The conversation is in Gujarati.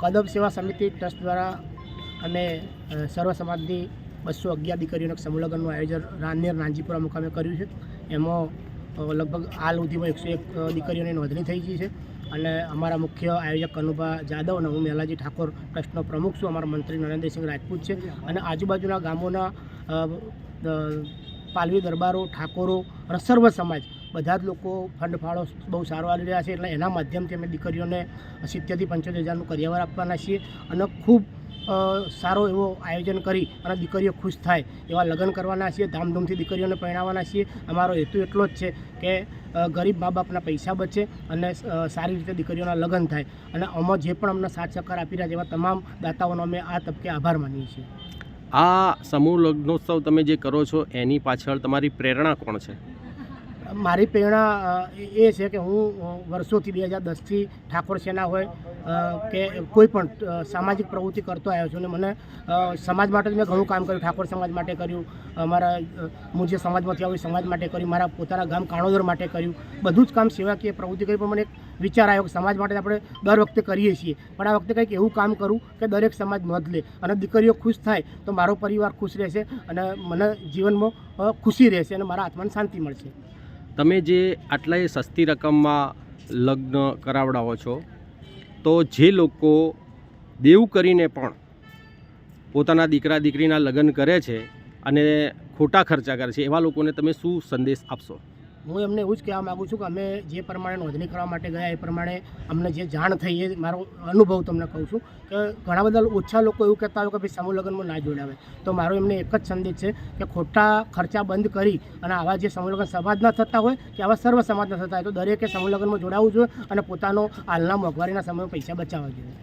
કદમ સેવા સમિતિ ટ્રસ્ટ દ્વારા અમે સર્વ સમાજની બસો અગિયાર દીકરીઓના એક સમૂહ આયોજન રાંદેર નાનજીપુરા મુકામે કર્યું છે. એમાં લગભગ હાલ સુધીમાં એકસો એક દીકરીઓની નોંધણી થઈ ગઈ છે અને અમારા મુખ્ય આયોજક કનુભા જાદવ અને હું મેલાજી ઠાકોર ટ્રસ્ટનો પ્રમુખ છું. અમારા મંત્રી નરેન્દ્રસિંહ રાજપૂત છે અને આજુબાજુના ગામોના પાલવી દરબારો, ઠાકોરો અને સર્વ સમાજ બધા જ લોકો ફંડ ફાળો બહુ સારો આવી રહ્યા છે. એટલે એના માધ્યમથી અમે દીકરીઓને સિત્તેરથી પંચોતેર હજારનું કરિયાવર આપવાના છીએ અને ખૂબ સારો એવો આયોજન કરી અને દીકરીઓ ખુશ થાય એવા લગ્ન કરવાના છીએ, ધામધૂમથી દીકરીઓને પરણાવવાના છીએ. અમારો હેતુ એટલો જ છે કે ગરીબ મા બાપના પૈસા બચે અને સારી રીતે દીકરીઓના લગ્ન થાય અને અમા જે પણ અમને સાથ સહકાર આપી રહ્યા છે એવા તમામ દાતાઓનો અમે આ તબકે આભાર માનીએ છીએ. આ સમૂહ લગ્નોત્સવ તમે જે કરો છો, એની પાછળ તમારી પ્રેરણા કોણ છે? મારી પ્રેરણા એ છે કે હું વર્ષોથી બે હજાર દસથી ઠાકોર સેના હોય કે કોઈ પણ સામાજિક પ્રવૃત્તિ કરતો આવ્યો છું. અને મને સમાજ માટે જ મેં ઘણું કામ કર્યું. ઠાકોર સમાજ માટે કર્યું અમારા હું જે સમાજમાંથી આવું સમાજ માટે કર્યું, મારા પોતાના ગામ કાણોદર માટે કર્યું. બધું જ કામ સેવાકીય પ્રવૃત્તિ કરી, પણ મને એક વિચાર આવ્યો કે સમાજ માટે આપણે દર વખતે કરીએ છીએ. પણ આ વખતે કંઈક એવું કામ કરું કે દરેક સમાજ નોંધ લે અને દીકરીઓ ખુશ થાય, તો મારો પરિવાર ખુશ રહેશે અને મને જીવનમાં ખુશી રહેશે અને મારા આત્માને શાંતિ મળશે. તમે જે આટલાય સસ્તી રકમમાં લગ્ન કરાવડાવો છો, તો જે લોકો દેવ કરીને પણ પોતાના દીકરા દીકરીના લગ્ન કરે છે અને ખોટા ખર્ચા કરે છે, એવા લોકોને તમે શું સંદેશ આપશો? હું એમને એવું જ કહેવા માગું છું કે અમે જે પ્રમાણે નોંધણી કરવા માટે ગયા, એ પ્રમાણે અમને જે જાણ થઈ એ મારો અનુભવ તમને કહું છું કે ઘણા બધા ઓછા લોકો એવું કહેતા હોય કે ભાઈ સમૂહ લગ્નમાં ના જોડાવે. તો મારો એમને એક જ સંદેશ છે કે ખોટા ખર્ચા બંધ કરી અને આવા જે સમૂહ લગ્ન સમાજના થતા હોય કે આવા સર્વ સમાજના થતા હોય, તો દરેકે સમૂહ લગ્નમાં જોડાવવું જોઈએ અને પોતાનો હાલના મોંઘવારીના સમયમાં પૈસા બચાવવા જોઈએ.